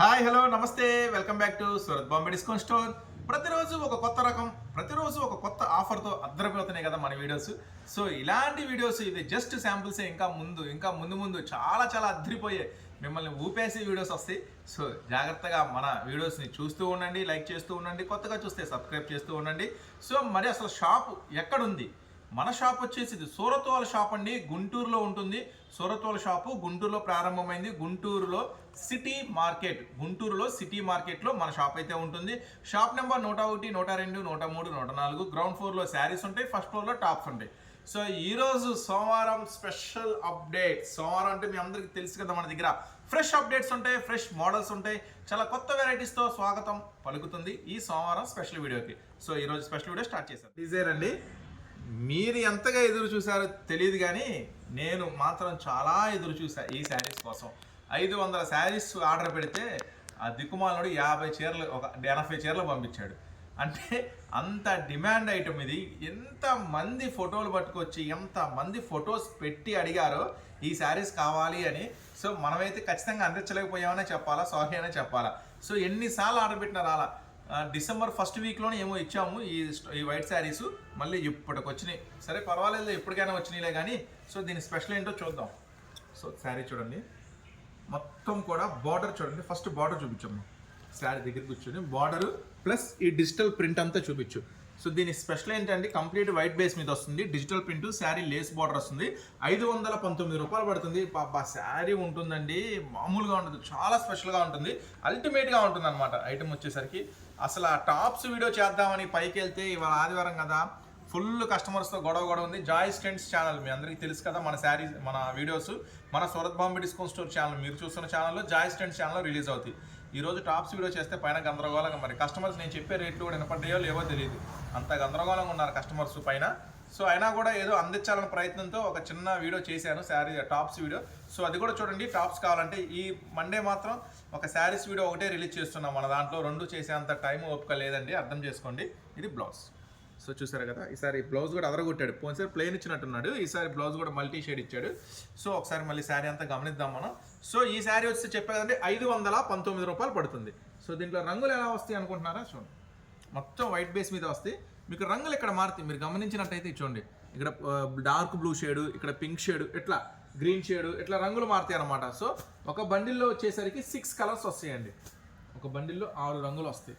Hi hello namaste. Welcome back to Surat Bombay discount store. ప్రతిరోజు ఒక కొత్త రకం ప్రతిరోజు ఒక కొత్త ఆఫర్తో అద్దరిపోతున్నాయి కదా మన వీడియోస్. సో ఇలాంటి వీడియోస్ ఇది జస్ట్ శాంపుల్సే ఇంకా ముందు ఇంకా ముందు ముందు చాలా చాలా అద్దరిపోయే మిమ్మల్ని ఊపేసే వీడియోస్ వస్తాయి. సో జాగ్రత్తగా మన వీడియోస్ని చూస్తూ ఉండండి లైక్ చేస్తూ ఉండండి కొత్తగా చూస్తే సబ్స్క్రైబ్ చేస్తూ ఉండండి. సో మరి అసలు షాప్ ఎక్కడుంది? మన షాప్ వచ్చేసి ఇది సూరత్ షాప్ అండి. గుంటూరులో ఉంటుంది. సూరత్వాల షాపు గుంటూరులో ప్రారంభమైంది. గుంటూరులో సిటీ మార్కెట్ గుంటూరులో సిటీ మార్కెట్లో మన షాప్ అయితే ఉంటుంది. షాప్ నెంబర్ నూట ఒకటి నూట రెండు నూట మూడు నూట నాలుగు. గ్రౌండ్ ఫ్లోర్లో శారీస్ ఉంటాయి ఫస్ట్ ఫ్లోర్లో టాప్స్ ఉంటాయి. సో ఈరోజు సోమవారం స్పెషల్ అప్డేట్. సోమవారం అంటే మీ అందరికీ తెలుసు కదా మన దగ్గర. ఫ్రెష్ అప్డేట్స్ ఉంటాయి ఫ్రెష్ మోడల్స్ ఉంటాయి. చాలా కొత్త వెరైటీస్తో స్వాగతం పలుకుతుంది ఈ సోమవారం స్పెషల్ వీడియోకి. సో ఈరోజు స్పెషల్ వీడియో స్టార్ట్ చేశాను డిజైర్ అండి. మీరు ఎంతగా ఎదురు చూసారో తెలియదు కానీ నేను మాత్రం చాలా ఎదురు చూసా ఈ శారీస్ కోసం. ఐదు వందల శారీస్ ఆర్డర్ పెడితే ఆ దిక్కుమాలనుడు యాభై చీరలు ఒక ఎనభై చీరలు పంపించాడు. అంటే అంత డిమాండ్ ఐటమ్ ఇది. ఎంత మంది ఫోటోలు పట్టుకొచ్చి ఎంత మంది ఫొటోస్ పెట్టి అడిగారో ఈ శారీస్ కావాలి అని. సో మనమైతే ఖచ్చితంగా అందించలేకపోయామనే చెప్పాలా సారీ అనే చెప్పాలా. సో ఎన్నిసార్లు ఆర్డర్ పెట్టినా రాలా. డిసెంబర్ ఫస్ట్ వీక్లోనే ఏమో ఇచ్చాము ఈ ఈ వైట్ శారీస్. మళ్ళీ ఇప్పటికి వచ్చినాయి సరే పర్వాలేదు ఎప్పటికైనా వచ్చినాయిలే కానీ సో దీని స్పెషల్ ఏంటో చూద్దాం. సో శారీ చూడండి. మొత్తం కూడా బార్డర్ చూడండి. First border చూపించమ్మా. శారీ దగ్గర కూర్చొని బార్డర్ ప్లస్ ఈ డిజిటల్ ప్రింట్ అంతా చూపించు. సో దీని స్పెషల్ ఏంటంటే కంప్లీట్ వైట్ బేస్ మీద వస్తుంది. Digital print sari lace border వస్తుంది. ఐదు వందల పంతొమ్మిది రూపాయలు పడుతుంది. పాపా శారీ ఉంటుందండి. మామూలుగా ఉంటుంది చాలా స్పెషల్గా ఉంటుంది. అల్టిమేట్గా ఉంటుంది అనమాట ఐటమ్ వచ్చేసరికి. అసలు ఆ టాప్స్ వీడియో చేద్దామని పైకి వెళ్తే ఇవాళ ఆదివారం కదా. ఫుల్ కస్టమర్స్తో గొడవ గొడవ ఉంది. జాయ్ స్టెంట్స్ ఛానల్ మీ అందరికీ తెలుసు కదా మన శారీ మన వీడియోస్. మన Surat Bombay discount store channel. మీరు చూస్తున్న ఛానల్లో జాయ్ స్టెంట్స్ ఛానల్లో రిలీజ్ అవుతాయి. ఈరోజు టాప్స్ వీడియో చేస్తే పైన గందరగోళంగా మరి కస్టమర్స్ నేను చెప్పే రేట్లు కూడా వినపడ్డాయో లేవో తెలియదు అంత గందరగోళంగా ఉన్నారు కస్టమర్స్ పైన. సో అయినా కూడా ఏదో అందించాలనే ప్రయత్నంతో ఒక చిన్న వీడియో చేశాను శారీ టాప్స్ వీడియో. సో అది కూడా చూడండి టాప్స్ కావాలంటే ఈ మండే మాత్రం ఒక శారీస్ వీడియో ఒకటే రిలీజ్ చేస్తున్నాం మన దాంట్లో. రెండు చేసేంత టైం ఓపిక లేదండి అర్థం చేసుకోండి. ఇది బ్లౌజ్. సో చూసారు కదా ఈసారి బ్లౌజ్ కూడా అదరగొట్టాడు పోయినసారి ప్లెయిన్ ఇచ్చినట్టున్నాడు ఈసారి బ్లౌజ్ కూడా మల్టీ షేడ్ ఇచ్చాడు. సో ఒకసారి మళ్ళీ శారీ అంతా గమనిద్దాం మనం. సో ఈ శారీ వచ్చి చెప్పే కదండి ఐదు వందల పంతొమ్మిది రూపాయలు పడుతుంది. సో దీంట్లో రంగులు ఎలా వస్తాయి అనుకుంటున్నారా చూడండి. మొత్తం వైట్ బేస్ మీద వస్తాయి. మీకు రంగులు ఇక్కడ మారుతాయి? మీరు గమనించినట్టయితే చూడండి. ఇక్కడ డార్క్ బ్లూ షేడు ఇక్కడ పింక్ షేడు ఇట్లా గ్రీన్ షేడు ఇట్లా రంగులు మారుతాయి అనమాట సో ఒక బండిల్లో వచ్చేసరికి సిక్స్ కలర్స్ వస్తాయండి. ఒక బండిల్లో ఆరు రంగులు వస్తాయి.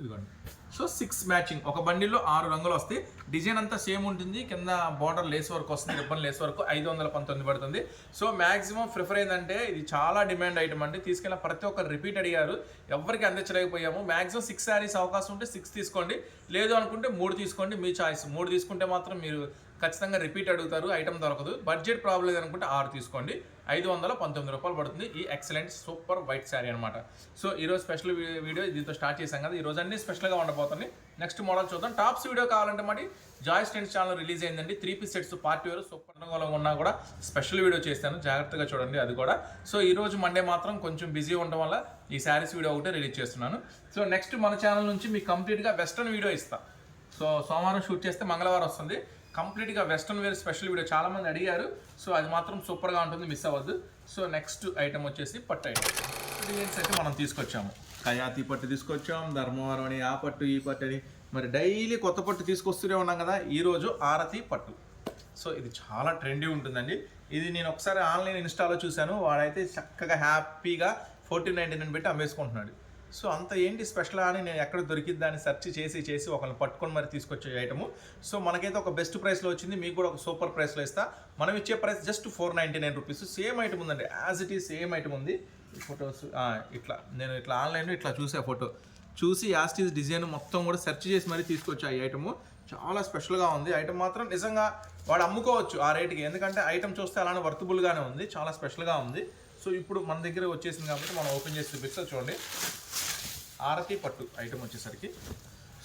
ఇదిగోండి. సో సిక్స్ మ్యాచింగ్ ఒక బండిల్లో ఆరు రంగులు వస్తాయి డిజైన్ అంతా సేమ్ ఉంటుంది. కింద బార్డర్ లేస్ వరకు వస్తుంది రిబ్బన్ లేస్ వరకు ఐదు వందల పంతొమ్మిది పడుతుంది. సో మ్యాక్సిమం ప్రిఫర్ ఏంటంటే ఇది చాలా డిమాండ్ ఐటమ్ అండి. తీసుకెళ్ళిన ప్రతి ఒక్కరు రిపీట్ అడిగారు. ఎవరికి అందించలేకపోయాము. మ్యాక్సిమం సిక్స్ శారీస్ అవకాశం ఉంటే సిక్స్ తీసుకోండి. లేదు అనుకుంటే మూడు తీసుకోండి. మీ చాయిస్ మూడు తీసుకుంటే మాత్రం మీరు ఖచ్చితంగా రిపీట్ అడుగుతారు ఐటమ్ దొరకదు. బడ్జెట్ ప్రాబ్లం లేదనుకుంటే ఆరు తీసుకోండి. ఐదు వందల పంతొమ్మిది రూపాయలు పడుతుంది. ఈ ఎక్సలెంట్ సూపర్ వైట్ శారీ అనమాట సో ఈరోజు స్పెషల్ వీడియో దీంతో స్టార్ట్ చేశాం కదా. ఈ రోజు అన్ని స్పెషల్గా ఉండబోతుంది. నెక్స్ట్ మోడల్ చూద్దాం. టాప్స్ వీడియో కావాలంటే మరి జాయ్ స్టెంట్స్ ఛానల్ రిలీజ్ అయిందండి. త్రీ పీస్ సెట్స్ పార్టీ వేరు సూపర్ అనుకూలంగా ఉన్నా కూడా స్పెషల్ వీడియో చేస్తాను. జాగ్రత్తగా చూడండి అది కూడా. సో ఈరోజు మండే మాత్రం కొంచెం బిజీ ఉండడం వల్ల ఈ శారీస్ వీడియో ఒకటే రిలీజ్ చేస్తున్నాను. సో నెక్స్ట్ మన ఛానల్ నుంచి మీకు కంప్లీట్గా వెస్ట్రన్ వీడియో ఇస్తాను సో సోమవారం షూట్ చేస్తే మంగళవారం వస్తుంది. కంప్లీట్గా వెస్ట్రన్ వేర్ స్పెషల్ వీడియో చాలా మంది అడిగారు. సో అది మాత్రం సూపర్గా ఉంటుంది మిస్ అవ్వద్దు. సో నెక్స్ట్ ఐటమ్ వచ్చేసి పట్టు ఐటమ్. డిజైన్స్ అయితే మనం తీసుకొచ్చాము. కయాతి పట్టు తీసుకొచ్చాం ధర్మవరం అని ఆ పట్టు ఈ పట్టు అని. మరి డైలీ కొత్త పట్టు తీసుకొస్తూనే ఉన్నాం కదా ఈరోజు ఆరతి పట్టు. సో ఇది చాలా ట్రెండీ ఉంటుందండి. ఇది నేను ఒకసారి ఆన్లైన్ ఇన్స్టాలో చూశాను. వాడైతే చక్కగా హ్యాపీగా ఫోర్టీన్ నైన్టీ నైన్ పెట్టి అమ్మేసుకుంటున్నాడు. సో అంత ఏంటి స్పెషల్ అని నేను ఎక్కడ దొరికిద్దా అని సెర్చ్ చేసి చేసి ఒకరిని పట్టుకొని మరి తీసుకొచ్చే ఐటము. సో మనకైతే ఒక బెస్ట్ ప్రైస్లో వచ్చింది మీకు కూడా ఒక సూపర్ ప్రైస్లో ఇస్తా. మనం ఇచ్చే price just four ninety nine rupees. Same item ఉందండి as it is same item ఉంది. ఈ ఫొటోస్ ఇట్లా నేను ఇట్లా ఆన్లైన్లో ఇట్లా చూసే ఫోటో. చూసి యాస్టీస్ డిజైన్ మొత్తం కూడా సెర్చ్ చేసి మరీ తీసుకొచ్చా ఈ ఐటమ్. చాలా స్పెషల్గా ఉంది. ఐటమ్ మాత్రం నిజంగా వాడు అమ్ముకోవచ్చు ఆ రేటుకి. ఎందుకంటే ఐటమ్ చూస్తే అలానే వర్తబుల్గానే ఉంది చాలా స్పెషల్గా ఉంది. సో ఇప్పుడు మన దగ్గర వచ్చేసింది కాబట్టి మనం ఓపెన్ చేసి చూపిస్తా చూడండి. ఆరతి పట్టు ఐటమ్ వచ్చేసరికి.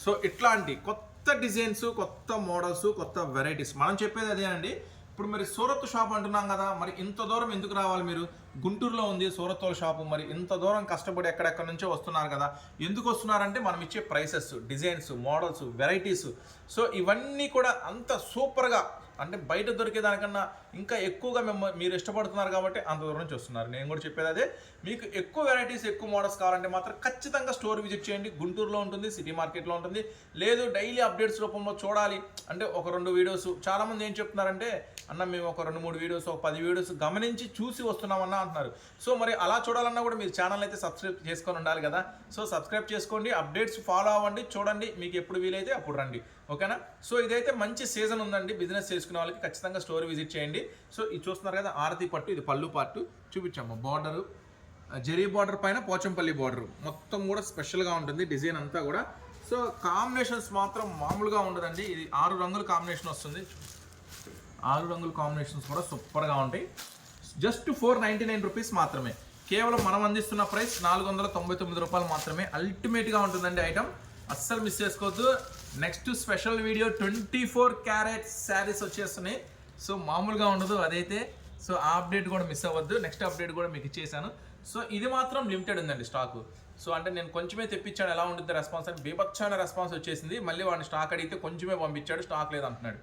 సో ఇట్లాంటి కొత్త డిజైన్స్ కొత్త మోడల్స్ కొత్త వెరైటీస్ మనం చెప్పేది అదే అండి. ఇప్పుడు మరి సూరత్ షాప్ అంటున్నాం కదా మరి ఇంత దూరం ఎందుకు రావాలి మీరు? గుంటూరులో ఉంది సూరత్ షాపు మరి ఇంత దూరం కష్టపడి ఎక్కడెక్కడి నుంచో వస్తున్నారు కదా. ఎందుకు వస్తున్నారంటే మనం ఇచ్చే prices designs models varieties so ఇవన్నీ కూడా అంత సూపర్గా అంటే బయట దొరికే దానికన్నా ఇంకా ఎక్కువగా మిమ్మల్ని మీరు ఇష్టపడుతున్నారు కాబట్టి అంత దూరం నుంచి వస్తున్నారు. నేను కూడా చెప్పేది అదే. మీకు ఎక్కువ వెరైటీస్ ఎక్కువ మోడల్స్ కావాలంటే మాత్రం ఖచ్చితంగా స్టోర్ విజిట్ చేయండి. గుంటూరులో ఉంటుంది సిటీ మార్కెట్లో ఉంటుంది. లేదు డైలీ అప్డేట్స్ రూపంలో చూడాలి. అంటే ఒక రెండు వీడియోస్ చాలామంది ఏం చెప్తున్నారంటే అన్న మేము ఒక రెండు మూడు వీడియోస్ ఒక పది వీడియోస్ గమనించి చూసి వస్తున్నామన్నా అంటున్నారు. సో మరి అలా చూడాలన్నా కూడా మీరు ఛానల్ అయితే సబ్స్క్రైబ్ చేసుకొని ఉండాలి కదా. సో సబ్స్క్రైబ్ చేసుకోండి. అప్డేట్స్ ఫాలో అవ్వండి. చూడండి మీకు ఎప్పుడు వీలైతే అప్పుడు రండి. ఓకేనా? సో ఇదైతే మంచి సీజన్ ఉందండి. బిజినెస్ చేసుకునే వాళ్ళకి ఖచ్చితంగా స్టోర్ విజిట్ చేయండి. సో ఇది చూస్తున్నారు కదా ఆరతి పట్టు ఇది పళ్ళు పార్ట్ చూపించాము. బార్డరు జెరీ బార్డర్ పైన పోచంపల్లి బార్డర్ మొత్తం కూడా స్పెషల్గా ఉంటుంది డిజైన్ అంతా కూడా. సో కాంబినేషన్స్ మాత్రం మామూలుగా ఉండదండి. ఇది ఆరు రంగుల కాంబినేషన్ వస్తుంది. ఆరు రంగుల కాంబినేషన్స్ కూడా సూపర్గా ఉంటాయి. Just four ninety nine rupees మాత్రమే. కేవలం మనం అందిస్తున్న ప్రైస్ నాలుగు వందల తొంభై తొమ్మిది రూపాయలు మాత్రమే. అల్టిమేట్గా ఉంటుందండి ఐటమ్ అస్సలు మిస్ చేసుకోవద్దు. Next special video twenty four carat saris వచ్చేస్తున్నాయి. సో మామూలుగా ఉండదు అదైతే. సో ఆ అప్డేట్ కూడా మిస్ అవ్వద్దు. నెక్స్ట్ అప్డేట్ కూడా మీకు ఇచ్చేసాను. సో ఇది మాత్రం లిమిటెడ్ ఉందండి స్టాక్. సో అంటే నేను కొంచెమే తెప్పించాడు ఎలా ఉంటుంది రెస్పాన్స్ అని. బీభత్సమైన రెస్పాన్స్ వచ్చేసింది. మళ్ళీ వాడిని స్టాక్ అడిగితే కొంచెమే పంపించాడు స్టాక్ లేదు అంటున్నాడు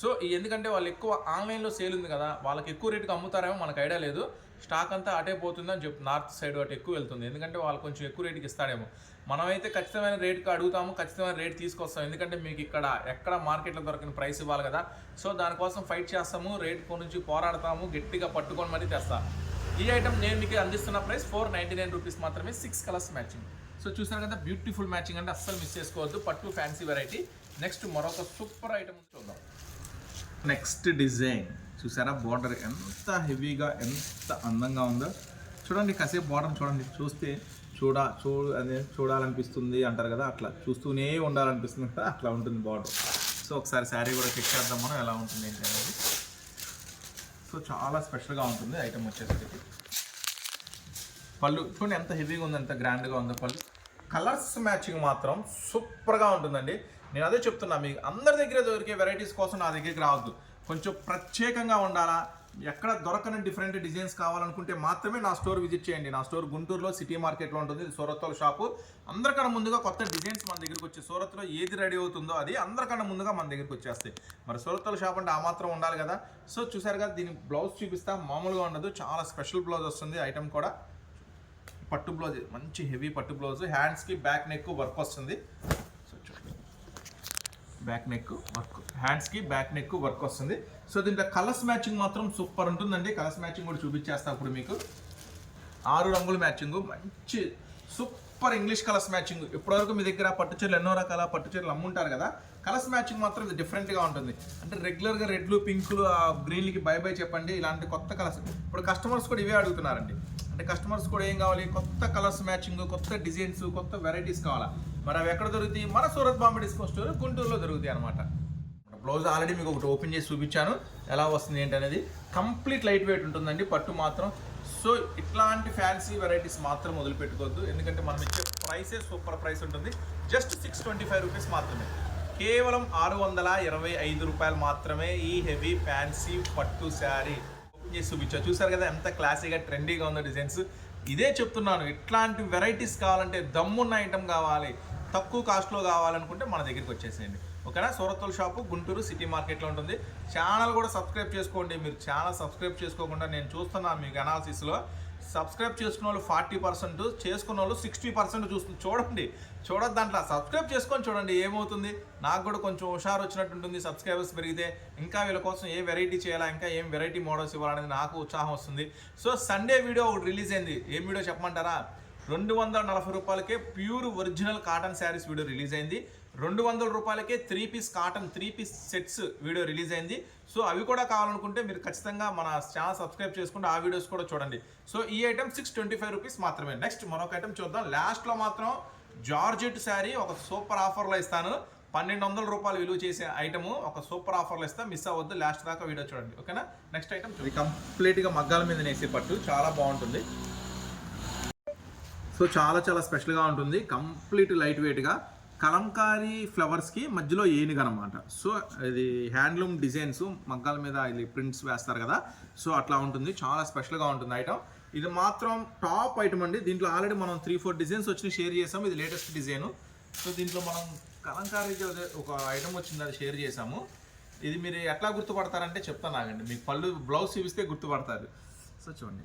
సో ఎందుకంటే వాళ్ళు ఎక్కువ ఆన్లైన్లో సేల్ ఉంది కదా వాళ్ళకి ఎక్కువ రేటుకి అమ్ముతారేమో మనకు ఐడియా లేదు. స్టాక్ అంతా అటే పోతుందని అని చెప్పి నార్త్ సైడ్ అటు ఎక్కువ వెళ్తుంది. ఎందుకంటే వాళ్ళు కొంచెం ఎక్కువ రేటుకి ఇస్తాడేమో. మనమైతే ఖచ్చితమైన రేట్కి అడుగుతాము ఖచ్చితమైన రేట్ తీసుకొస్తాం. ఎందుకంటే మీకు ఇక్కడ ఎక్కడ మార్కెట్లో దొరికిన ప్రైస్ ఇవ్వాలి కదా. సో దానికోసం ఫైట్ చేస్తాము రేట్ గురించి పోరాడతాము గట్టిగా పట్టుకొని మరీ తెస్తాం. ఈ ఐటమ్ నేను మీకు అందిస్తున్న price four ninety nine rupees మాత్రమే సిక్స్ కలర్స్ మ్యాచింగ్. సో చూసారు కదా బ్యూటిఫుల్ మ్యాచింగ్ అంటే అస్సలు మిస్ చేసుకోవద్దు. పట్టు ఫ్యాన్సీ వెరైటీ. నెక్స్ట్ మరొక సూపర్ ఐటమ్ చూద్దాం. Next design. చూసారా బార్డర్ ఎంత హెవీగా ఎంత అందంగా ఉందో. చూడండి కాసేపు బార్డర్ చూడండి చూస్తే చూడ చూ అదే చూడాలనిపిస్తుంది అంటారు కదా అట్లా చూస్తూనే ఉండాలనిపిస్తుంది కదా అట్లా ఉంటుంది బార్డర్ సో ఒకసారి శారీ కూడా చెక్ చేద్దాం మనం ఎలా ఉంటుంది ఏంటి అనేది. సో చాలా స్పెషల్గా ఉంటుంది ఐటమ్ వచ్చేసరికి. పళ్ళు చూడండి ఎంత హెవీగా ఉంది ఎంత గ్రాండ్గా ఉందో పళ్ళు. కలర్స్ మ్యాచింగ్ మాత్రం సూపర్గా ఉంటుందండి. నేను అదే చెప్తున్నా మీకు అందరి దగ్గర దొరికే వెరైటీస్ కోసం నా దగ్గరికి రావద్దు. కొంచెం ప్రత్యేకంగా ఉండాలా? ఎక్కడ దొరకని డిఫరెంట్ డిజైన్స్ కావాలనుకుంటే మాత్రమే నా స్టోర్ విజిట్ చేయండి. నా స్టోర్ గుంటూరులో సిటీ మార్కెట్లో ఉంటుంది. సూరత్లో షాపు అందరికన్నా ముందుగా కొత్త డిజైన్స్ మన దగ్గరికి వచ్చి సూరత్లో ఏది రెడీ అవుతుందో అది అందరికన్నా ముందుగా మన దగ్గరికి వచ్చేస్తాయి. మరి సూరత్లో షాప్ అంటే ఆ మాత్రం ఉండాలి కదా. సో చూసారు కదా దీని బ్లౌజ్ చూపిస్తా. మామూలుగా ఉండదు. చాలా స్పెషల్ బ్లౌజ్ వస్తుంది ఐటమ్ కూడా. పట్టు బ్లౌజ్ మంచి హెవీ పట్టు బ్లౌజ్ హ్యాండ్స్కి బ్యాక్ నెక్ వర్క్ వస్తుంది. బ్యాక్ నెక్ వర్క్ హ్యాండ్స్కి బ్యాక్ నెక్ వర్క్ వస్తుంది. సో దీంట్లో కలర్స్ మ్యాచింగ్ మాత్రం సూపర్ ఉంటుందండి. కలర్స్ మ్యాచింగ్ కూడా చూపించేస్తా ఇప్పుడు మీకు. ఆరు రంగుల మ్యాచింగ్ మంచి సూపర్ ఇంగ్లీష్ కలర్స్ మ్యాచింగ్ ఇప్పటివరకు మీ దగ్గర పట్టు చీరలు ఎన్నో రకాల పట్టు చీరలు అమ్ముంటారు కదా. కలర్స్ మ్యాచింగ్ మాత్రం ఇది డిఫరెంట్గా ఉంటుంది. అంటే రెగ్యులర్గా రెడ్లు పింకులు ఆ గ్రీన్లకి బై బై చెప్పండి. ఇలాంటి కొత్త కలర్స్ ఇప్పుడు కస్టమర్స్ కూడా ఇవే అడుగుతున్నారండి. అంటే కస్టమర్స్ కూడా ఏం కావాలి? కొత్త కలర్స్ మ్యాచింగ్ కొత్త డిజైన్స్ కొత్త వెరైటీస్ కావాలా? మరి అవి ఎక్కడ దొరుకుతాయి? మన సూరత్ బాంబే డిస్కౌంట్ స్టోర్ గుంటూరులో దొరుకుతాయి అనమాట బ్లౌజ్ ఆల్రెడీ మీకు ఒకటి ఓపెన్ చేసి చూపించాను. ఎలా వస్తుంది ఏంటి అనేది కంప్లీట్ లైట్ వెయిట్ ఉంటుందండి పట్టు మాత్రం. సో ఇట్లాంటి ఫ్యాన్సీ వెరైటీస్ మాత్రం వదిలిపెట్టుకోవద్దు. ఎందుకంటే మనం ఇచ్చే ప్రైసే సూపర్ ప్రైస్ ఉంటుంది. Just six twenty five rupees మాత్రమే. కేవలం ఆరు వందల ఇరవై ఐదు రూపాయలు మాత్రమే ఈ హెవీ ఫ్యాన్సీ పట్టు శారీ. ఓపెన్ చేసి చూపించాను చూసారు కదా ఎంత క్లాసీగా ట్రెండీగా ఉందో డిజైన్స్ ఇదే చెప్తున్నాను. ఇట్లాంటి వెరైటీస్ కావాలంటే దమ్మున్న ఐటమ్ కావాలి. తక్కువ కాస్ట్లో కావాలనుకుంటే మన దగ్గరికి వచ్చేసేయండి. ఓకేనా? సూరత్తుల షాపు గుంటూరు సిటీ మార్కెట్లో ఉంటుంది. ఛానల్ కూడా సబ్స్క్రైబ్ చేసుకోండి. మీరు ఛానల్ సబ్స్క్రైబ్ చేసుకోకుండా నేను చూస్తున్నాను మీకు అనాలిసిస్లో సబ్స్క్రైబ్ చేసుకున్న వాళ్ళు ఫార్టీ పర్సెంట్ చేసుకున్న వాళ్ళు సిక్స్టీ పర్సెంట్ చూస్తుంది చూడండి. చూడద్దు దాంట్లో. సబ్స్క్రైబ్ చేసుకొని చూడండి ఏమవుతుంది? నాకు కూడా కొంచెం హుషారు వచ్చినట్టు ఉంటుంది. సబ్స్క్రైబర్స్ పెరిగితే ఇంకా వీళ్ళ కోసం ఏ వెరైటీ చేయాలా ఇంకా ఏం వెరైటీ మోడల్స్ ఇవ్వాలనేది నాకు ఉత్సాహం వస్తుంది. సో సండే వీడియో ఒకటి రిలీజ్ అయింది. ఏం వీడియో చెప్పమంటారా? రెండు వందల నలభై రూపాయలకే pure original cotton saris video release అయింది. రెండు వందల రూపాయలకే three piece cotton three piece sets video release అయింది. సో అవి కూడా కావాలనుకుంటే మీరు ఖచ్చితంగా మన ఛానల్ సబ్స్క్రైబ్ చేసుకుంటే ఆ వీడియోస్ కూడా చూడండి. సో ఈ item six twenty five rupees మాత్రమే. నెక్స్ట్ మరొక ఐటమ్ చూద్దాం. లాస్ట్లో మాత్రం జార్జెట్ శారీ ఒక సూపర్ ఆఫర్లో ఇస్తాను. పన్నెండు వందల రూపాయలు విలువ చేసే ఐటమ్ ఒక సూపర్ ఆఫర్లో ఇస్తా. మిస్ అవ్వద్దు. లాస్ట్ దాకా వీడియో చూడండి. ఓకేనా నెక్స్ట్ ఐటమ్ కంప్లీట్గా మగ్గాల మీద నేసే పట్టు. చాలా బాగుంటుంది. సో చాలా చాలా స్పెషల్గా ఉంటుంది. కంప్లీట్ లైట్ వెయిట్గా. కలంకారీ ఫ్లవర్స్కి మధ్యలో ఏనుగు అనమాట సో ఇది హ్యాండ్లూమ్ డిజైన్స్ మగ్గాల మీద ఇది ప్రింట్స్ వేస్తారు కదా. సో అట్లా ఉంటుంది. చాలా స్పెషల్గా ఉంటుంది ఐటమ్. ఇది మాత్రం టాప్ ఐటమ్ అండి. దీంట్లో ఆల్రెడీ మనం త్రీ ఫోర్ డిజైన్స్ వచ్చి షేర్ చేసాం. ఇది లేటెస్ట్ డిజైన్. సో దీంట్లో మనం కలంకారీ ఒక ఐటమ్ వచ్చింది. అది షేర్ చేసాము. ఇది మీరు ఎట్లా గుర్తుపడతారంటే చెప్తాను ఆగండి మీకు పళ్ళు బ్లౌజ్ చూపిస్తే గుర్తుపడతారు. సో చూడండి.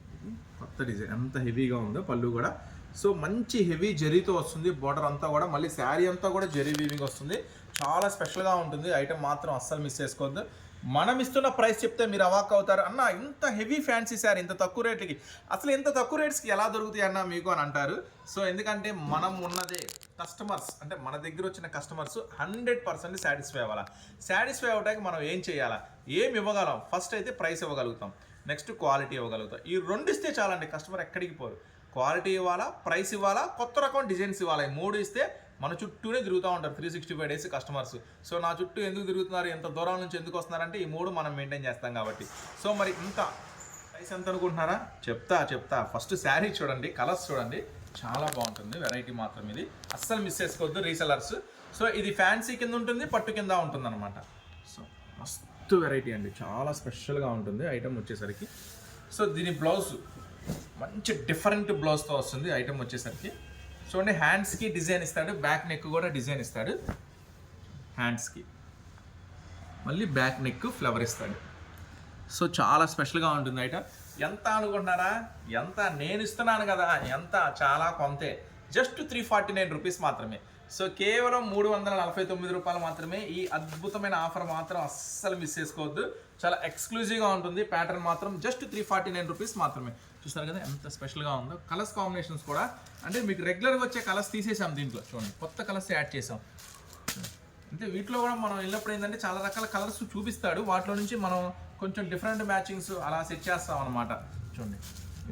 కొత్త డిజైన్. ఎంత హెవీగా ఉందో పళ్ళు కూడా. సో మంచి హెవీ జరీతో వస్తుంది బార్డర్ అంతా కూడా. మళ్ళీ శారీ అంతా కూడా జరీ వీవింగ్ వస్తుంది. చాలా స్పెషల్గా ఉంటుంది. ఐటమ్ మాత్రం అస్సలు మిస్ చేసుకోవద్దు. మనం ఇస్తున్న ప్రైస్ చెప్తే మీరు అవాక్ అవుతారు అన్న ఇంత హెవీ ఫ్యాన్సీ శారీ ఇంత తక్కువ రేట్కి అసలు ఇంత తక్కువ రేట్స్కి ఎలా దొరుకుతాయి అన్న మీకు అని అంటారు. సో ఎందుకంటే మనం ఉన్నదే కస్టమర్స్ అంటే మన దగ్గర వచ్చిన కస్టమర్స్ హండ్రెడ్ పర్సెంట్ సాటిస్ఫై అవ్వాలా. సాటిస్ఫై అవ్వడానికి మనం ఏం చేయాలా? ఏం ఇవ్వగలం? ఫస్ట్ అయితే ప్రైస్ ఇవ్వగలుగుతాం. నెక్స్ట్ క్వాలిటీ ఇవ్వగలుగుతాం. ఈ రెండు ఇస్తే చాలండి కస్టమర్ ఎక్కడికి పోరు. క్వాలిటీ ఇవ్వాలా ప్రైస్ ఇవ్వాలా కొత్త రకం డిజైన్స్ ఇవ్వాలి? ఈ మూడు ఇస్తే మన చుట్టూనే తిరుగుతూ ఉంటారు three sixty five days customers so నా చుట్టూ ఎందుకు తిరుగుతున్నారు ఎంత దూరం నుంచి ఎందుకు వస్తున్నారంటే ఈ మూడు మనం మెయింటైన్ చేస్తాం కాబట్టి. సో మరి ఇంత ప్రైస్ ఎంత అనుకుంటున్నారా? చెప్తా చెప్తా. ఫస్ట్ శారీ చూడండి కలర్స్ చూడండి. చాలా బాగుంటుంది వెరైటీ మాత్రం ఇది. అస్సలు మిస్ చేసుకోవద్దు రీసెలర్స్ సో ఇది ఫ్యాన్సీ కింద ఉంటుంది పట్టు కింద ఉంటుంది అనమాట సో మస్తు వెరైటీ అండి. చాలా స్పెషల్గా ఉంటుంది ఐటమ్ వచ్చేసరికి. సో దీని బ్లౌజ్ మంచి డిఫరెంట్ బ్లౌజ్తో వస్తుంది ఐటమ్ వచ్చేసరికి. చూడండి హ్యాండ్స్కి డిజైన్ ఇస్తాడు బ్యాక్ నెక్ కూడా డిజైన్ ఇస్తాడు. హ్యాండ్స్కి మళ్ళీ బ్యాక్ నెక్ ఫ్లవర్ ఇస్తాడు. సో చాలా స్పెషల్గా ఉంటుంది ఐటమ్ ఎంత అనుకుంటున్నారా? ఎంత? నేను ఇస్తున్నాను కదా. ఎంత? చాలా కొంతే. Just three forty nine rupees మాత్రమే. సో కేవలం మూడు వందల నలభై తొమ్మిది రూపాయలు మాత్రమే ఈ అద్భుతమైన ఆఫర్ మాత్రం అస్సలు మిస్ చేసుకోవద్దు. చాలా ఎక్స్క్లూజివ్గా ఉంటుంది. ప్యాటర్న్ మాత్రం just three forty nine rupees మాత్రమే. చూస్తారు కదా ఎంత స్పెషల్గా ఉందో. కలర్స్ కాంబినేషన్స్ కూడా అంటే మీకు రెగ్యులర్గా వచ్చే కలర్స్ తీసేసాం దీంట్లో. చూడండి కొత్త కలర్స్ యాడ్ చేసాం. అంటే వీటిలో కూడా మనం వెళ్ళినప్పుడు ఏంటంటే చాలా రకాల కలర్స్ చూపిస్తాడు. వాటిలో నుంచి మనం కొంచెం డిఫరెంట్ మ్యాచింగ్స్ అలా సెట్ చేస్తాం అనమాట చూడండి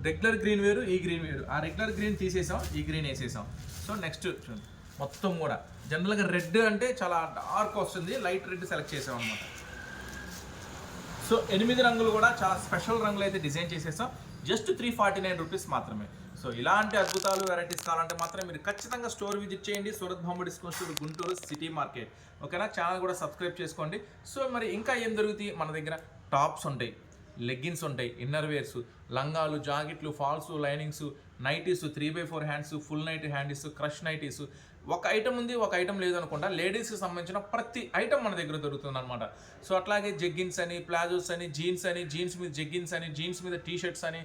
రెగ్యులర్ గ్రీన్ వేరు ఈ గ్రీన్ వేరు. ఆ రెగ్యులర్ గ్రీన్ తీసేసాం ఈ గ్రీన్ వేసేసాం. సో నెక్స్ట్ చూడండి మొత్తం కూడా. జనరల్గా రెడ్ అంటే చాలా డార్క్ వస్తుంది లైట్ రెడ్ సెలెక్ట్ చేసాం అనమాట సో ఎనిమిది రంగులు కూడా చాలా స్పెషల్ రంగులు అయితే డిజైన్ చేసేసాం. Just three forty nine rupees మాత్రమే. సో ఇలాంటి అద్భుతాలు వెరైటీస్ కావాలంటే మాత్రం మీరు ఖచ్చితంగా స్టోర్ విజిట్ చేయండి. Surat Bombay discount store Guntur city market ఓకేనా ఛానల్ కూడా సబ్స్క్రైబ్ చేసుకోండి. సో మరి ఇంకా ఏం జరుగుతాయి? మన దగ్గర టాప్స్ ఉంటాయి లెగ్గిన్స్ ఉంటాయి ఇన్నర్ వేర్స్ లంగాలు జాకెట్లు falls linings nighties three by four hands full night హ్యాండీస్ crush nighties ఒక ఐటమ్ ఉంది ఒక ఐటమ్ లేదు అనుకుంటా. లేడీస్కి సంబంధించిన ప్రతి ఐటమ్ మన దగ్గర దొరుకుతుంది అనమాట సో అట్లాగే జెగ్గిన్స్ అని ప్లాజోస్ అని జీన్స్ అని జీన్స్ మీద జెగ్గిన్స్ అని జీన్స్ మీద టీ షర్ట్స్ అని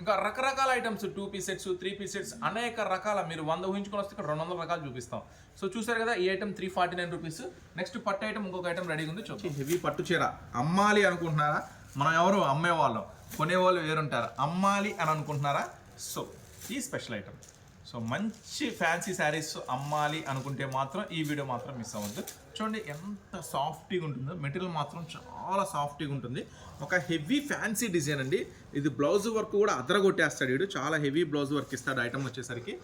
ఇంకా రకరకాల items two piece sets three piece sets అనేక రకాల మీరు వంద ఊహించుకొని వస్తే ఇక్కడ రెండు వందల రకాలు చూపిస్తాం. సో చూసారు కదా ఈ item three forty nine rupees next పట్టు ఐటమ్ ఇంకొక ఐటమ్ రెడీగా ఉంది చూడండి హెవీ పట్టు చీర. అమ్మాలి అనుకుంటున్నారా? మనం ఎవరు? అమ్మేవాళ్ళం కొనేవాళ్ళు వేరుంటారు. అమ్మాలి అని అనుకుంటున్నారా? సో ఈ స్పెషల్ ఐటమ్ సో మంచి ఫ్యాన్సీ శారీస్ అమ్మాలి అనుకుంటే మాత్రం ఈ వీడియో మాత్రం మిస్ అవ్వద్దు. చూడండి ఎంత సాఫ్ట్గా ఉంటుందో. మెటీరియల్ మాత్రం చాలా సాఫ్ట్గా ఉంటుంది. ఒక హెవీ ఫ్యాన్సీ డిజైన్ అండి. ఇది బ్లౌజ్ వర్క్ కూడా అదరగొట్టేస్తాడు వీడు. చాలా హెవీ బ్లౌజ్ వర్క్ ఇస్తాడు ఐటమ్ వచ్చేసరికి.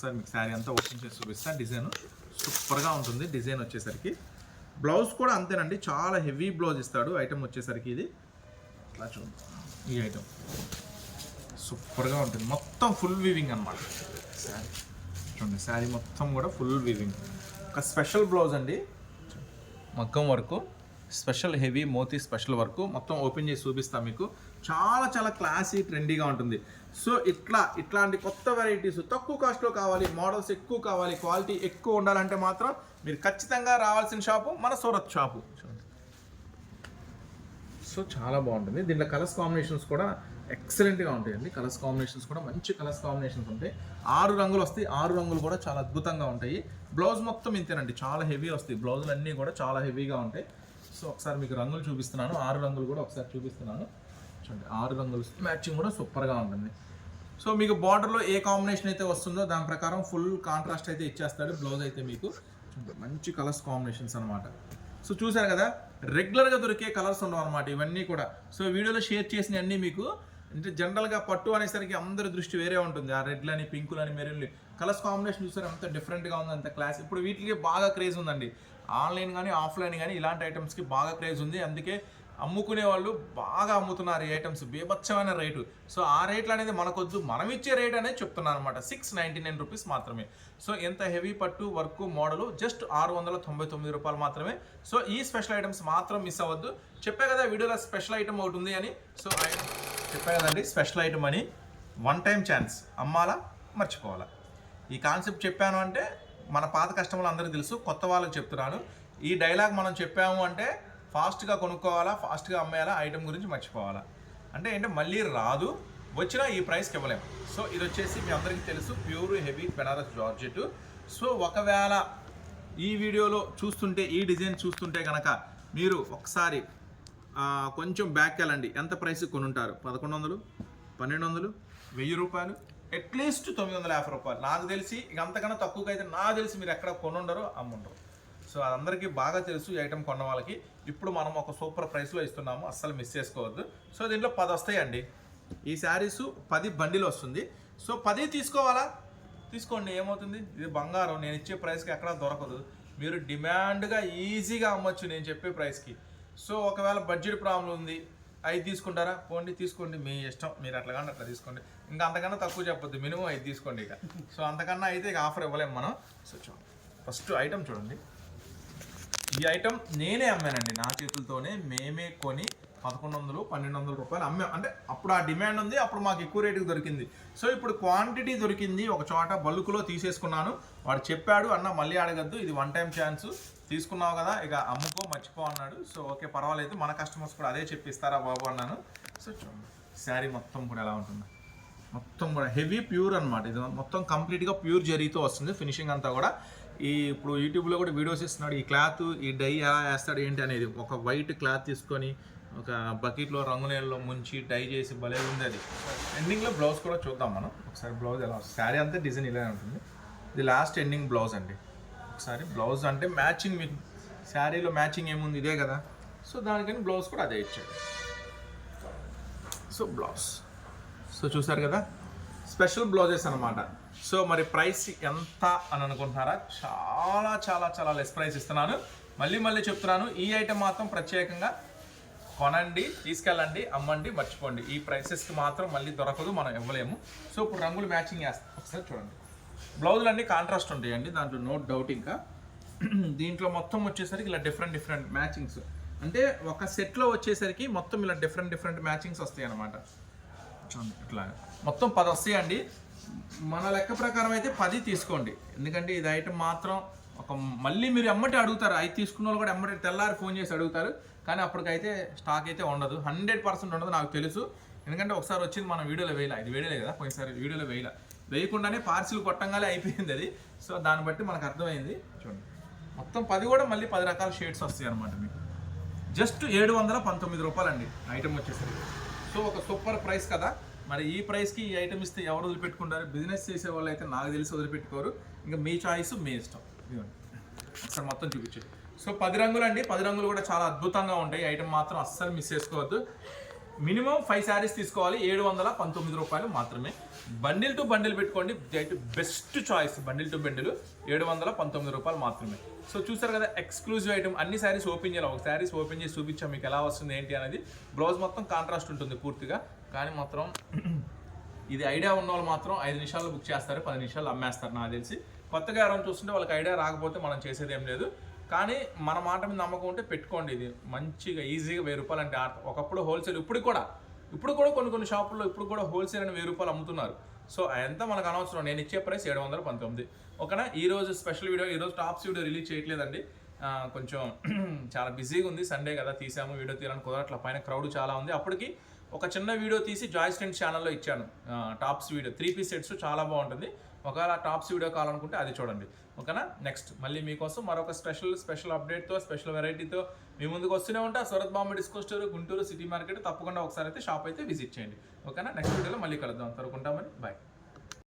సార్ మీకు శారీ అంతా ఓపెన్ చేసి చూపిస్తాను డిజైన్ సూపర్గా ఉంటుంది డిజైన్ వచ్చేసరికి. బ్లౌజ్ కూడా అంతేనండి. చాలా హెవీ బ్లౌజ్ ఇస్తాడు ఐటమ్ వచ్చేసరికి ఇది. ఇట్లా చూడండి ఈ ఐటమ్ సూపర్గా ఉంటుంది. మొత్తం ఫుల్ వీవింగ్ అనమాట శారీ చూడండి శారీ మొత్తం కూడా ఫుల్ వీవింగ్ ఒక స్పెషల్ బ్లౌజ్ అండి. మగ్గం వరకు స్పెషల్ హెవీ మోతీ స్పెషల్ వర్క్. మొత్తం ఓపెన్ చేసి చూపిస్తాం మీకు. చాలా చాలా క్లాసీ ట్రెండీగా ఉంటుంది. సో ఇట్లా ఇట్లాంటి కొత్త వెరైటీస్ తక్కువ కాస్ట్లో కావాలి మోడల్స్ ఎక్కువ కావాలి క్వాలిటీ ఎక్కువ ఉండాలంటే మాత్రం మీరు ఖచ్చితంగా రావాల్సిన షాపు మన సూరత్ షాపు చూడండి. సో చాలా బాగుంటుంది. దీంట్లో కలర్స్ కాంబినేషన్స్ కూడా ఎక్సలెంట్గా ఉంటాయండి. కలర్స్ కాంబినేషన్స్ కూడా మంచి కలర్స్ కాంబినేషన్స్ ఉంటాయి. ఆరు రంగులు వస్తాయి. ఆరు రంగులు కూడా చాలా అద్భుతంగా ఉంటాయి. బ్లౌజ్ మొత్తం ఇంతేనండి. చాలా హెవీ వస్తాయి. బ్లౌజులు అన్నీ కూడా చాలా హెవీగా ఉంటాయి. సో ఒకసారి మీకు రంగులు చూపిస్తున్నాను. ఆరు రంగులు కూడా ఒకసారి చూపిస్తున్నాను. చూడండి. ఆరు రంగులు మ్యాచింగ్ కూడా సూపర్గా ఉంటుంది. సో మీకు బార్డర్లో ఏ కాంబినేషన్ అయితే వస్తుందో దాని ప్రకారం ఫుల్ కాంట్రాస్ట్ అయితే ఇచ్చేస్తాడు బ్లౌజ్ అయితే మీకు. మంచి కలర్స్ కాంబినేషన్స్ అనమాట సో చూసారు కదా? రెగ్యులర్గా దొరికే కలర్స్ ఉండవు అనమాట ఇవన్నీ కూడా. సో వీడియోలో షేర్ చేసినవన్నీ మీకు అంటే జనరల్గా పట్టు అనేసరికి అందరి దృష్టి వేరే ఉంటుంది. ఆ రెడ్లని పింకులని మెరూన్లు కలర్స్ కాంబినేషన్ చూసారు అంత డిఫరెంట్గా ఉంది అంత క్లాస్ ఇప్పుడు వీటికి బాగా క్రేజ్ ఉందండి. ఆన్లైన్ కానీ ఆఫ్లైన్ కానీ ఇలాంటి ఐటమ్స్కి బాగా క్రేజ్ ఉంది. అందుకే అమ్ముకునే వాళ్ళు బాగా అమ్ముతున్నారు ఈ ఐటమ్స్ బీభత్సమైన రేటు. సో ఆ రేట్లు అనేది మనకొద్దు. మనం ఇచ్చే రేట్ అనేది చెప్తున్నాను అనమాట సిక్స్ నైంటీ నైన్ రూపీస్ మాత్రమే. సో ఎంత హెవీ పట్టు వర్క్ మోడల్ జస్ట్ ఆరు వందల తొంభై తొమ్మిది రూపాయలు మాత్రమే. సో ఈ స్పెషల్ ఐటమ్స్ మాత్రం మిస్ అవ్వద్దు. చెప్పే కదా వీడియోలో స్పెషల్ ఐటమ్ ఒకటి ఉంది అని. సో ఐటమ్ చెప్పాను కదండి స్పెషల్ ఐటమ్ అని వన్ టైం ఛాన్స్ అమ్మాలా మర్చిపోవాలా. ఈ కాన్సెప్ట్ చెప్పాను అంటే మన పాత కస్టమర్లు అందరికీ తెలుసు కొత్త వాళ్ళకి చెప్తున్నాను. ఈ డైలాగ్ మనం చెప్పాము అంటే ఫాస్ట్గా కొనుక్కోవాలా ఫాస్ట్గా అమ్మేయాలా ఐటమ్ గురించి మర్చిపోవాలా. అంటే ఏంటంటే మళ్ళీ రాదు వచ్చినా ఈ ప్రైస్కి ఇవ్వలేము. సో ఇది వచ్చేసి మీ అందరికీ తెలుసు pure heavy Banaras georgette so ఒకవేళ ఈ వీడియోలో చూస్తుంటే ఈ డిజైన్ చూస్తుంటే కనుక మీరు ఒకసారి కొంచెం బ్యాక్ వెళ్ళండి. ఎంత ప్రైస్ కొనుంటారు? పదకొండు వందలు? పన్నెండు వందలు? వెయ్యి రూపాయలు? అట్లీస్ట్ తొమ్మిది వందల యాభై రూపాయలు. నాకు తెలిసి ఇక అంతకన్నా తక్కువగా అయితే నాకు తెలిసి మీరు ఎక్కడ కొనుండరు అమ్ముండరు. సో అందరికీ బాగా తెలుసు ఈ ఐటమ్ కొన్న వాళ్ళకి. ఇప్పుడు మనం ఒక సూపర్ ప్రైస్లో ఇస్తున్నాము. అస్సలు మిస్ చేసుకోవద్దు. సో దీంట్లో పది వస్తాయండి. ఈ శారీస్ పది బండిలు వస్తుంది. సో పది తీసుకోవాలా? తీసుకోండి. ఏమవుతుంది? ఇది బంగారం. నేను ఇచ్చే ప్రైస్కి ఎక్కడా దొరకదు. మీరు డిమాండ్గా ఈజీగా అమ్మొచ్చు నేను చెప్పే ప్రైస్కి సో ఒకవేళ బడ్జెట్ ప్రాబ్లం ఉంది ఐదు తీసుకుంటారా? పోండి తీసుకోండి మీ ఇష్టం. మీరు అట్లా కానీ అట్లా తీసుకోండి. ఇంకా అంతకన్నా తక్కువ చెప్పొద్దు. మినిమం ఐదు తీసుకోండి ఇక. సో అంతకన్నా అయితే ఇక ఆఫర్ ఇవ్వలేము మనం. సో చూడండి ఫస్ట్ ఐటమ్ చూడండి. ఈ ఐటమ్ నేనే అమ్మానండి. నా చేతులతోనే మేమే కొని పదకొండు వందలు పన్నెండు వందల రూపాయలు అమ్మాం అంటే అప్పుడు ఆ డిమాండ్ ఉంది అప్పుడు మాకు ఎక్కువ రేటుకి దొరికింది. సో ఇప్పుడు క్వాంటిటీ దొరికింది ఒక చోట బల్క్లో తీసేసుకున్నాను. వాడు చెప్పాడు అన్న మళ్ళీ అడగద్దు ఇది వన్ టైం ఛాన్స్ తీసుకున్నావు కదా ఇక అమ్ముకో మర్చిపో అన్నాడు. సో ఓకే పర్వాలేదు మన కస్టమర్స్ కూడా అదే చెప్పిస్తారా బాబు అన్నాను. సో చూడండి శారీ మొత్తం కూడా ఎలా ఉంటుంది. మొత్తం కూడా హెవీ ప్యూర్ అన్నమాట. ఇది మొత్తం కంప్లీట్గా ప్యూర్ జరీతో వస్తుంది ఫినిషింగ్ అంతా కూడా. ఈ ఇప్పుడు యూట్యూబ్లో కూడా వీడియోస్ ఇస్తున్నాడు ఈ క్లాత్ ఈ డై ఎలా వేస్తాడు ఏంటి అనేది. ఒక వైట్ క్లాత్ తీసుకొని ఒక బకెట్లో రంగు నీళ్ళలో ముంచి డై చేసి భలే ఉంది అది. ఎండింగ్లో బ్లౌజ్ కూడా చూద్దాం మనం. ఒకసారి బ్లౌజ్ ఎలా శారీ అంతా డిజైన్ ఇలానే ఉంటుంది. ఇది లాస్ట్ ఎండింగ్ బ్లౌజ్ అండి. ఒకసారి బ్లౌజ్ అంటే మ్యాచింగ్ మీకు శారీలో మ్యాచింగ్ ఏముంది? ఇదే కదా. సో దానికని బ్లౌజ్ కూడా అదే ఇచ్చాడు. సో బ్లౌజ్ సో చూసారు కదా? స్పెషల్ బ్లౌజెస్ అనమాట సో మరి ప్రైస్ ఎంత అని అనుకుంటున్నారా? చాలా చాలా చాలా లెస్ ప్రైస్ ఇస్తున్నాను. మళ్ళీ మళ్ళీ చెప్తున్నాను. ఈ ఐటెం మాత్రం ప్రత్యేకంగా కొనండి తీసుకెళ్ళండి అమ్మండి మర్చిపోండి. ఈ ప్రైసెస్కి మాత్రం మళ్ళీ దొరకదు మనం ఇవ్వలేము. సో ఇప్పుడు రంగులు మ్యాచింగ్ చేస్తాం. ఒకసారి చూడండి. బ్లౌజులు అన్నీ కాంట్రాస్ట్ ఉంటాయండి దాంట్లో నో డౌట్ ఇంకా. దీంట్లో మొత్తం వచ్చేసరికి ఇలా డిఫరెంట్ డిఫరెంట్ మ్యాచింగ్స్ అంటే ఒక సెట్లో వచ్చేసరికి మొత్తం ఇలా డిఫరెంట్ డిఫరెంట్ మ్యాచింగ్స్ వస్తాయి అన్నమాట చూడండి ఇట్లా. మొత్తం పది వస్తాయండి. మన లెక్క ప్రకారం అయితే పది తీసుకోండి. ఎందుకంటే ఇది ఐటమ్ మాత్రం ఒక మళ్ళీ మీరు ఎమ్మటి అడుగుతారు. అవి తీసుకున్న వాళ్ళు కూడా ఎమ్మటి తెల్లారి ఫోన్ చేసి అడుగుతారు. కానీ అప్పటికైతే స్టాక్ అయితే ఉండదు. హండ్రెడ్ పర్సెంట్ ఉండదు నాకు తెలుసు. ఎందుకంటే ఒకసారి వచ్చింది మనం వీడియోలో వేయాల. ఇది వేయలే కదా పోయినసారి వీడియోలో వేయాల. వేయకుండానే పార్సిల్ కొట్టంగానే అయిపోయింది అది. సో దాన్ని బట్టి మనకు అర్థమైంది. చూడండి. మొత్తం పది కూడా మళ్ళీ పది రకాల షేడ్స్ వస్తాయి అనమాట మీకు. జస్ట్ ఏడు వందల పంతొమ్మిది రూపాయలండి ఐటమ్ వచ్చేసరికి. సో ఒక సూపర్ ప్రైస్ కదా. మరి ఈ ప్రైస్కి ఈ ఐటమ్ ఇస్తే ఎవరు వదిలిపెట్టుకుంటారు? బిజినెస్ చేసే వాళ్ళు అయితే నాకు తెలిసి వదిలిపెట్టుకోరు. ఇంకా మీ చాయిస్ మీ ఇష్టం. ఇక్కడ మొత్తం చూపించండి సో పది రంగులు అండి. పది రంగులు కూడా చాలా అద్భుతంగా ఉంటాయి. ఐటమ్ మాత్రం అస్సలు మిస్ చేసుకోవద్దు. మినిమం ఫైవ్ శారీస్ తీసుకోవాలి. ఏడు వందల పంతొమ్మిది రూపాయలు మాత్రమే. బండిల్ టు బండిల్ పెట్టుకోండి. Best choice bundle to bundle ఏడు వందల పంతొమ్మిది రూపాయలు మాత్రమే. సో చూసారు కదా ఎక్స్క్లూజివ్ ఐటమ్ అన్ని శారీస్ ఓపెన్ చేయాలి. ఒక శారీస్ ఓపెన్ చేసి చూపించాం. మీకు ఎలా వస్తుంది ఏంటి అనేది. బ్లౌజ్ మొత్తం కాంట్రాస్ట్ ఉంటుంది పూర్తిగా. కానీ మాత్రం ఇది ఐడియా ఉన్న వాళ్ళు మాత్రం ఐదు నిమిషాల్లో బుక్ చేస్తారు. పది నిమిషాలు అమ్మేస్తారు. నాకు తెలిసి కొత్తగా ఎవరైనా చూస్తుంటే వాళ్ళకి ఐడియా రాకపోతే మనం చేసేది ఏం లేదు. కానీ మన మాట మీద నమ్మకం ఉంటే పెట్టుకోండి ఇది. మంచిగా ఈజీగా వెయ్యి రూపాయలు అంటే ఒకప్పుడు హోల్సేల్ ఇప్పుడు కూడా ఇప్పుడు కూడా కొన్ని కొన్ని షాపుల్లో ఇప్పుడు కూడా హోల్సేల్ అని వెయ్యి రూపాయలు అమ్ముతున్నారు. సో ఎంత మనకు అనవసరం. నేను ఇచ్చే ప్రైస్ ఏడు వందల పంతొమ్మిది. ఓకేనా? ఈరోజు స్పెషల్ వీడియో ఈ రోజు టాప్స్ వీడియో రిలీజ్ చేయట్లేదండి. కొంచెం చాలా బిజీగా ఉంది. సండే కదా తీసాము వీడియో తీయడానికి కుదరట్ల పైన క్రౌడ్ చాలా ఉంది. అప్పటికి ఒక చిన్న వీడియో తీసి జాయ్ స్టెంట్ ఛానల్లో ఇచ్చాను. Tops video three piece sets చాలా బాగుంటుంది. ఒకవేళ టాప్స్ వీడియో కావాలనుకుంటే అది చూడండి. ఓకేనా? నెక్స్ట్ మళ్ళీ మీకోసం మరొక స్పెషల్ స్పెషల్ అప్డేట్తో స్పెషల్ వెరైటీతో మీ ముందుకు వస్తూనే ఉంటా. Surat Bombay discount store Guntur city market. తప్పకుండా ఒకసారి అయితే షాప్ అయితే విజిట్ చేయండి. ఓకేనా? నెక్స్ట్ వీడియోలో మళ్ళీ కలుద్దాం. తరుకుంటామని బాయ్